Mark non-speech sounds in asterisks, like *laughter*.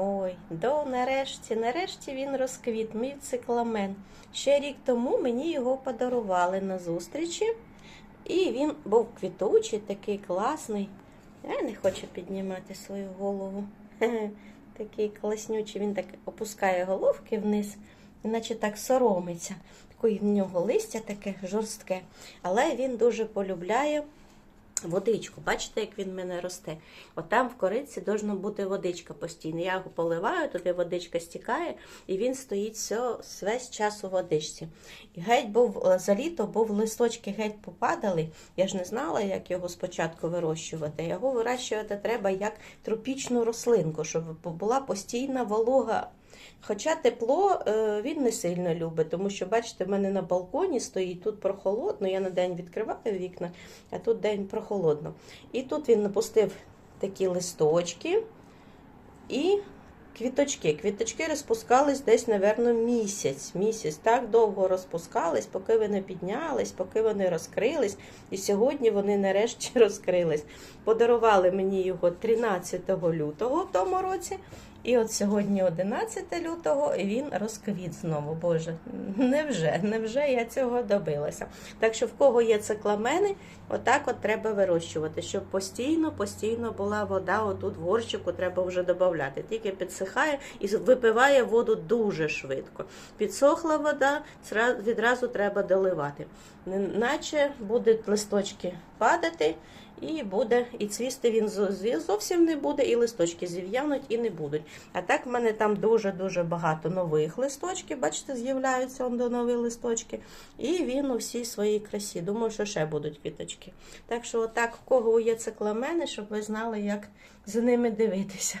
Ой, до нарешті, нарешті він розквіт, мій цикламен. Ще рік тому мені його подарували на зустрічі. І він був квітучий, такий класний. Я не хочу піднімати свою голову. *laughs* Такий класнючий, він так опускає головки вниз, іначе так соромиться. Такої в нього листя таке жорстке. Але він дуже полюбляє водичку. Бачите, як він в мене росте? От в кориці должна бути водичка постійно. Я його поливаю, туди водичка стікає, і він стоїть все, весь час у водичці. І геть був е, за літо, був листочки геть попадали. Я ж не знала, як його спочатку вирощувати. Його вирощувати треба як тропічну рослинку, щоб була постійна волога. Хоча тепло е, він не сильно любить, тому що, бачите, в мене на балконі стоїть тут прохолодно. Я на день відкриваю вікна, а тут день прохолодно. І тут він напустив такі листочки і квіточки. Квіточки розпускались десь, напевно, місяць. Місяць так довго розпускались, поки вони піднялись, поки вони розкрились. І сьогодні вони нарешті *laughs* розкрились. Подарували мені його 13 лютого в тому році. І от сьогодні 11 лютого і він розквіт знову. Боже, невже, невже я цього добилася? Так що в кого є цикламени, отак от треба вирощувати, щоб постійно, постійно була вода. Отут в горщику треба вже додати. Тільки підсихає і випиває воду дуже швидко. Підсохла вода, відразу треба доливати. Наче будуть листочки падати. І буде, і цвісти він зо- зо- зовсім не буде, і листочки зів'януть і не будуть. А так в мене там дуже-дуже багато нових листочків. Бачите, з'являються нові листочки. І він у всій своїй красі. Думаю, що ще будуть квіточки. Так що, отак, в кого є цикламени, щоб ви знали, як за ними дивитися.